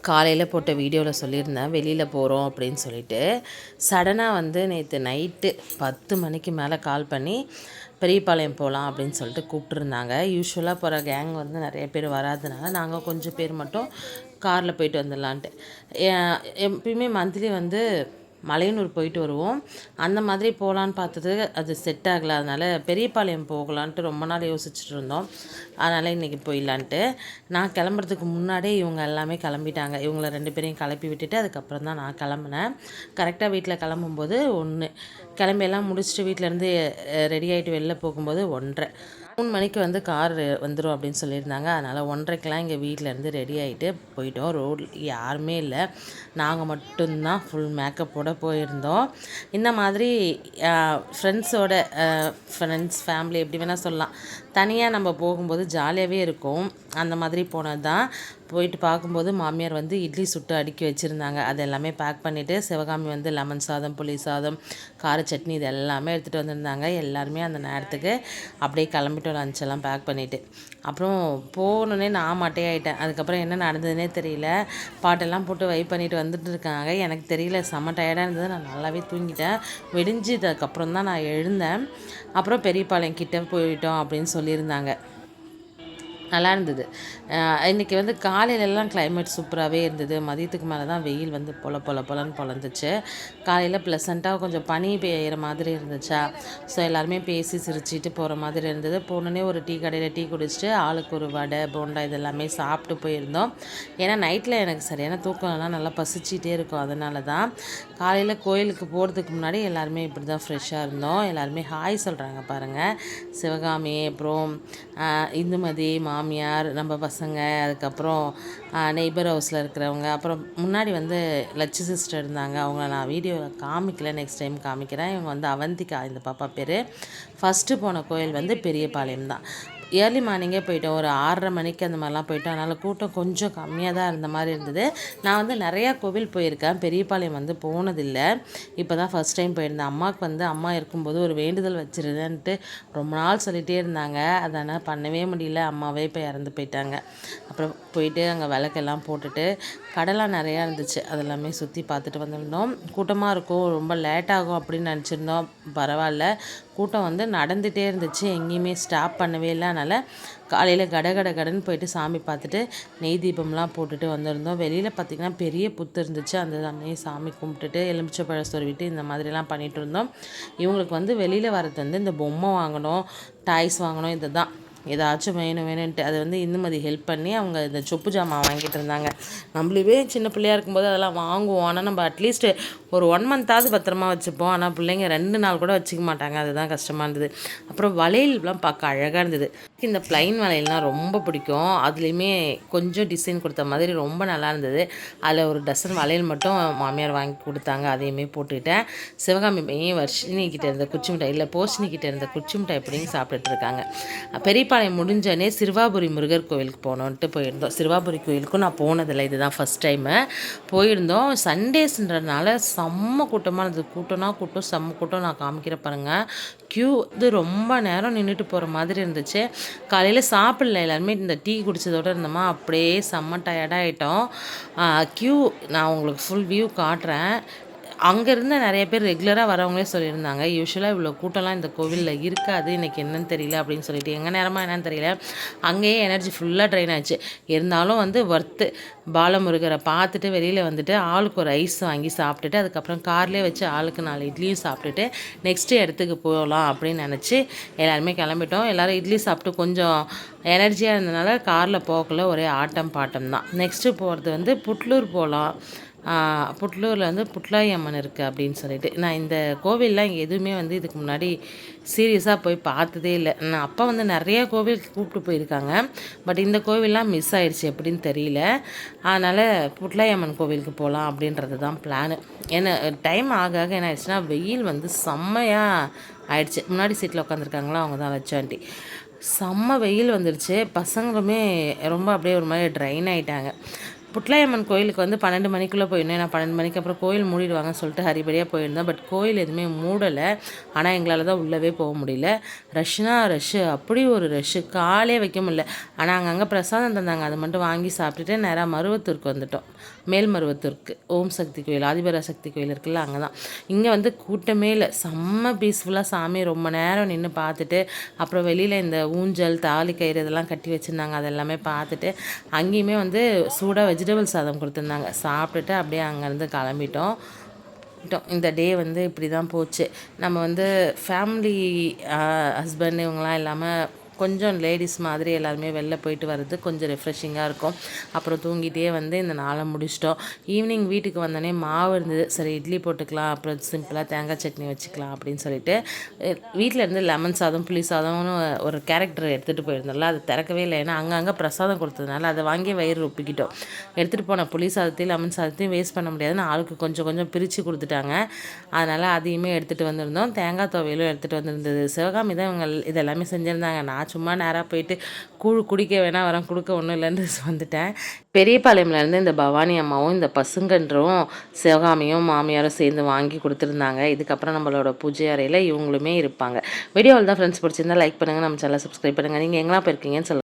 காலையில் போட்ட வீடியோவில் சொல்லியிருந்தேன் வெளியில் போகிறோம் அப்படின்னு சொல்லிட்டு. சடனாக வந்து நேற்று நைட்டு பத்து மணிக்கு மேலே கால் பண்ணி பெரியபாளையம் போகலாம் அப்படின்னு சொல்லிட்டு கூப்பிட்டுருந்தாங்க. யூஸ்வலாக போகிற கேங் வந்து நிறைய பேர் வராதனால நாங்கள் கொஞ்சம் பேர் மட்டும் காரில் போயிட்டு வந்துடலான்ட்டு. எப்பயுமே மந்த்லி வந்து மலையனூர் போயிட்டு வருவோம். அந்த மாதிரி போகலான்னு பார்த்தது அது செட் ஆகலை. அதனால் பெரியபாளையம் போகலான்ட்டு ரொம்ப நாள் யோசிச்சுட்டு இருந்தோம். அதனால் இன்றைக்கி போயிடலான்ட்டு. நான் கிளம்புறதுக்கு முன்னாடியே இவங்க எல்லாமே கிளம்பிட்டாங்க. இவங்கள ரெண்டு பேரையும் கிளப்பி விட்டுட்டு அதுக்கப்புறம் தான் நான் கிளம்புனேன். கரெக்டாக வீட்டில் கிளம்பும்போது ஒன்று கிளம்பி எல்லாம் முடிச்சுட்டு வீட்டிலேருந்து ரெடி ஆகிட்டு வெளில போகும்போது ஒன்றரை. மூணு மணிக்கு வந்து கார் வந்துடும் அப்படின்னு சொல்லியிருந்தாங்க. அதனால் ஒன்றரைக்கெலாம் இங்கே வீட்டிலேருந்து ரெடி ஆகிட்டு போயிட்டோம். ரோட் யாருமே இல்லை. நாங்கள் மட்டும்தான் ஃபுல் மேக்கப்போட போயிருந்தோம். இந்த மாதிரி ஃப்ரெண்ட்ஸோட ஃப்ரெண்ட்ஸ் ஃபேமிலி எப்படி வேணால் சொல்லலாம். தனியாக நம்ம போகும்போது ஜாலியாகவே இருக்கும். அந்த மாதிரி போனது தான் போயிட்டு பார்க்கும்போது மாமியார் வந்து இட்லி சுட்டு அடுக்கி வச்சுருந்தாங்க. அது எல்லாமே பேக் பண்ணிவிட்டு சிவகாமி வந்து லெமன் சாதம் புளி சாதம் கார சட்னி இது எல்லாமே எடுத்துகிட்டு வந்திருந்தாங்க. எல்லாருமே அந்த நேரத்துக்கு அப்படியே கிளம்பிட்டோம் லஞ்ச் எல்லாம் பேக் பண்ணிவிட்டு அப்புறம் போகணுன்னே நான் மட்டையாயிட்டேன் அதுக்கப்புறம் என்ன நடந்ததுன்னே தெரியல. பாட்டெல்லாம் போட்டு வைப் பண்ணிவிட்டு வந்துட்டு இருக்காங்க. எனக்கு தெரியல. செம்ம டயர்டாக இருந்தது. நான் நல்லாவே தூங்கிட்டேன். விடிஞ்சதுக்கப்புறம் தான் நான் எழுந்தேன். அப்புறம் பெரியபாளையம் கிட்ட போயிட்டோம் அப்படின்னு சொல்லியிருந்தாங்க. நல்லா இருந்தது இன்றைக்கி இன்னைக்கு வந்து காலையிலலாம் கிளைமேட் சூப்பராகவே இருந்தது. மதியத்துக்கு மேலே தான் வெயில் வந்து பொல பொல பொலன்னு பொழந்துச்சு காலையில் ப்ளசண்ட்டாக கொஞ்சம் பனி பெய்கிற மாதிரி இருந்துச்சா? ஸோ எல்லாருமே பேசி சிரிச்சிட்டு போகிற மாதிரி இருந்தது. போனோடனே ஒரு டீ கடையில் டீ குடிச்சிட்டு ஆளுக்கு ஒரு வடை போண்டா இது எல்லாமே சாப்பிட்டு போயிருந்தோம். ஏன்னா நைட்டில் எனக்கு சரியான தூக்கம்லாம் நல்லா பசிச்சிட்டே இருக்கும். அதனால தான் காலையில் கோயிலுக்கு போகிறதுக்கு முன்னாடி எல்லாருமே இப்படி தான் ஃப்ரெஷ்ஷாக இருந்தோம். எல்லாருமே ஹாய் சொல்கிறாங்க பாருங்கள் சிவகாமி அப்புறம் இந்துமதி மா மாமியார் நம்ம பசங்க அதுக்கப்புறம் நெய்பர் ஹவுஸில் இருக்கிறவங்க அப்புறம் முன்னாடி வந்து லட்சு சிஸ்டர் இருந்தாங்க. அவங்கள நான் வீடியோவில் காமிக்கல. நெக்ஸ்ட் டைம் காமிக்கிறேன். இவங்க வந்து அவந்திகா இந்த பாப்பா பேர். ஃபஸ்ட்டு போன கோயில் வந்து பெரியபாளையம் தான். ஏர்லி மார்னிங்கே போயிட்டோம். ஒரு ஆறரை மணிக்கு அந்த மாதிரிலாம் போயிட்டோம். அதனால் கூட்டம் கொஞ்சம் கம்மியாக தான் இருந்த மாதிரி இருந்தது. நான் வந்து நிறையா கோவில் போயிருக்கேன். பெரியபாளையம் வந்து போனதில்லை. இப்போ தான் ஃபஸ்ட் டைம் போயிருந்தேன். அம்மாவுக்கு வந்து அம்மா இருக்கும்போது ஒரு வேண்டுதல் வச்சிருந்தேன்ட்டு ரொம்ப நாள் சொல்லிகிட்டே இருந்தாங்க. அதனால் பண்ணவே முடியல. அம்மாவே இப்போ இறந்து போயிட்டாங்க. அப்புறம் போயிட்டு அங்கே விளக்கெல்லாம் போட்டுட்டு கடலாம் நிறையா இருந்துச்சு. அதெல்லாமே சுற்றி பார்த்துட்டு வந்திருந்தோம். கூட்டமாக இருக்கும். ரொம்ப லேட் ஆகும் அப்படின்னு நினச்சிருந்தோம். பரவாயில்ல. கூட்டம் வந்து நடந்துகிட்டே இருந்துச்சு. எங்கேயுமே ஸ்டாப் பண்ணவே இல்லை. அதனால் காலையில் கட கட கடன்னு போயிட்டு சாமி பார்த்துட்டு நெய் தீபம்லாம் போட்டுட்டு வந்திருந்தோம். வெளியில் பார்த்திங்கன்னா பெரிய புத்து இருந்துச்சு. அந்த அன்னையும் சாமி கும்பிட்டுட்டு எலுமிச்சை பழம் சொருவிட்டு இந்த மாதிரிலாம் பண்ணிகிட்டு இருந்தோம். இவங்களுக்கு வந்து வெளியில் வரது வந்து இந்த பொம்மை வாங்கணும் டாய்ஸ் வாங்கணும் இது தான் ஏதாச்சும் வேணும் வேணும்ன்ட்டு. அது வந்து இந்துமதி ஹெல்ப் பண்ணி அவங்க இந்த சொப்பு ஜாமான் வாங்கிட்டு இருந்தாங்க. நம்மளுவே சின்ன பிள்ளையா இருக்கும்போது அதெல்லாம் வாங்குவோம். ஆனால் நம்ம அட்லீஸ்ட் ஒரு ஒன் மந்த்தாவது பத்திரமா வச்சுப்போம். ஆனால் பிள்ளைங்க ரெண்டு நாள் கூட வச்சுக்க மாட்டாங்க. அதுதான் கஷ்டமாக இருந்தது. அப்புறம் வளையல்லாம் பார்க்க அழகாக இருந்தது. இந்த ப்ளைன் வளையல்லாம் ரொம்ப பிடிக்கும். அதுலேயுமே கொஞ்சம் டிசைன் கொடுத்த மாதிரி ரொம்ப நல்லா இருந்தது. அதில் ஒரு டசன் வளையல் மட்டும் மாமியார் வாங்கி கொடுத்தாங்க. அதையுமே போட்டுக்கிட்டேன். சிவகாமி பையன் வர்ஷினி கிட்டே இருந்த குச்சி மிட்டாய் இல்லை போஷனிகிட்டே இருந்த குச்சி மிட்டாய் எப்படின்னு சாப்பிட்டுட்டு இருக்காங்க. பெரியபாளையம் முடிஞ்சோடனே சிறுவாபுரி முருகர் கோவிலுக்கு போனோன்ட்டு போயிருந்தோம். சிறுவாபுரி கோவிலுக்கும் நான் போனதில்லை. இதுதான் ஃபஸ்ட் டைமு போயிருந்தோம். சண்டேஸ்ன்றனால செம்ம கூட்டமாக இருந்தது கூட்டம்னா கூட்டம் செம்ம கூட்டம் நான் காமிக்கிற பாருங்கள் க்யூ இது ரொம்ப நேரம் நின்றுட்டு போகிற மாதிரி இருந்துச்சு. காலையில் சாப்பிடல எல்லாருமே. இந்த டீ குடித்ததோடு இருந்தோமா அப்படியே செம்ம டயர்டாகிட்டோம் க்யூ நான் உங்களுக்கு ஃபுல் வியூ காட்டுறேன். அங்கேருந்து நிறைய பேர் ரெகுலராக வரவங்களே சொல்லியிருந்தாங்க யூஸ்வலாக இவ்வளோ கூட்டம்லாம் இந்த கோவிலில் இருக்காது இன்றைக்கி என்னன்னு தெரியல அப்படின்னு சொல்லிட்டு. எங்கள் நேரமாக என்னன்னு தெரியல. அங்கேயே எனர்ஜி ஃபுல்லாக ட்ரெயின் ஆச்சு. இருந்தாலும் வந்து ஒர்த்து பாலமுருகரை பார்த்துட்டு வெளியில் வந்துட்டு ஆளுக்கு ஒரு ஐஸ் வாங்கி சாப்பிட்டுட்டு அதுக்கப்புறம் கார்லேயே வச்சு ஆளுக்கு நாலு இட்லியும் சாப்பிட்டுட்டு நெக்ஸ்ட்டு இடத்துக்கு போகலாம் அப்படின்னு நினச்சி எல்லாருமே கிளம்பிட்டோம். எல்லோரும் இட்லி சாப்பிட்டு கொஞ்சம் எனர்ஜியாக இருந்தனால காரில் போகக்குள்ள ஒரே ஆட்டம் பாட்டம் தான். நெக்ஸ்ட்டு போகிறது வந்து புட்லூர் போகலாம். புட்லூரில் வந்து புட்லாயி அம்மன் இருக்குது அப்படின்னு சொல்லிட்டு. நான் இந்த கோவில்லாம் இங்கே எதுவுமே வந்து இதுக்கு முன்னாடி சீரியஸாக போய் பார்த்ததே இல்லை. நான் அப்பா வந்து நிறைய கோவிலுக்கு கூப்பிட்டு போயிருக்காங்க. பட் இந்த கோவில்லாம் மிஸ் ஆயிடுச்சு எப்படின்னு தெரியல. அதனால் புட்லாயி அம்மன் கோவிலுக்கு போகலாம் அப்படின்றது தான் பிளானு ஏன்னா டைம் ஆக ஆக என்ன ஆயிடுச்சுன்னா வெயில் வந்து செம்மையாக ஆயிடுச்சு. முன்னாடி சீட்டில் உட்காந்துருக்காங்களா அவங்க தான் வச்சாண்டி செம்ம வெயில் வந்துடுச்சு பசங்களுமே ரொம்ப அப்படியே ஒரு மாதிரி ட்ரைன் ஆயிட்டாங்க. புட்லாயம்மன் கோயிலுக்கு வந்து பன்னெண்டு மணிக்குள்ளே போயிடணும் நான் பன்னெண்டு மணிக்கு அப்புறம் கோயில் மூடிடுவாங்கன்னு சொல்லிட்டு ஹரிபரியாக போயிருந்தேன் பட் கோயில் எதுவுமே மூடலை. ஆனால் எங்களால் தான் உள்ளவே போக முடியல. ரஷ்னா ரஷ்ஷு அப்படி ஒரு ரஷ்ஷு காலே வைக்க முடியல. ஆனால் அங்கங்கே பிரசாதம் தந்தாங்க. அதை மட்டும் வாங்கி சாப்பிட்டுட்டு நேராக மருவத்தூருக்கு வந்துட்டோம். மேல்மருவத்தூருக்கு ஓம் சக்தி கோயில் ஆதிபர சக்தி கோயில் இருக்குல்ல அங்கே தான் இங்கே வந்து கூட்டமே இல்லை செம்ம பீஸ்ஃபுல்லாக சாமி ரொம்ப நேரம் நின்று பார்த்துட்டு அப்புறம் வெளியில் இந்த ஊஞ்சல் தாலி கயிறு இதெல்லாம் கட்டி வச்சுருந்தாங்க அதெல்லாமே பார்த்துட்டு அங்கேயுமே வந்து சூடாக வெஜிடபிள் சாதம் கொடுத்துருந்தாங்க. சாப்பிட்டுட்டு அப்படியே அங்கேருந்து கிளம்பிட்டோம். விட்டோம். இந்த டே வந்து இப்படி தான் போச்சு. நம்ம வந்து ஃபேமிலி ஹஸ்பண்ட் இவங்களாம் இல்லாமல் கொஞ்சம் லேடிஸ் மாதிரி எல்லாருமே வெளில போயிட்டு வர்றது கொஞ்சம் ரெஃப்ரெஷிங்காக இருக்கும். அப்புறம் தூங்கிட்டே வந்து இந்த நாளை முடிச்சிட்டோம். ஈவினிங் வீட்டுக்கு வந்தோடனே மாவு இருந்தது. சரி இட்லி போட்டுக்கலாம் அப்புறம் சிம்பிளாக தேங்காய் சட்னி வச்சுக்கலாம் அப்படின்னு சொல்லிட்டு வீட்டில் இருந்து லெமன் சாதம் புளி சாதம்னு ஒரு கேரக்டர் எடுத்துகிட்டு போயிருந்தோம்ல அது திறக்கவே இல்லை. ஏன்னா அங்கங்கே பிரசாதம் கொடுத்ததுனால அதை வாங்கி வயிறு ஒப்பிக்கிட்டோம் எடுத்துகிட்டு போன புளி சாதத்தையும் லெமன் சாதத்தையும் வேஸ்ட் பண்ண முடியாதுன்னு ஆளுக்கு கொஞ்சம் கொஞ்சம் பிரித்து கொடுத்துட்டாங்க. அதனால் அதையுமே எடுத்துகிட்டு வந்திருந்தோம். தேங்காய் துவையலும் எடுத்துகிட்டு வந்திருந்தது. சிவகாமி தான் இவங்க இதெல்லாமே செஞ்சுருந்தாங்க. நான் சும்மா நேராக போயிட்டு கூழ் குடிக்க வேணா வரேன் கொடுக்க ஒன்றும் இல்லைன்னு வந்துட்டேன். பெரியபாளையம்லேருந்து இந்த பவானி அம்மாவும் இந்த பசுங்கன்றும் சிவகாமியும் மாமியாரும் சேர்ந்து வாங்கி கொடுத்துருந்தாங்க. இதுக்கப்புறம் நம்மளோட பூஜை அறையில் இவங்களுமே இருப்பாங்க. வீடியோவில் தான் ஃப்ரெண்ட்ஸ் பிடிச்சிருந்தா லைக் பண்ணுங்கள் நம்ம சேனலை சப்ஸ்கிரைப் பண்ணுங்கள் நீங்கள் எங்கெல்லாம் போயிருக்கீங்கன்னு சொல்லுங்கள்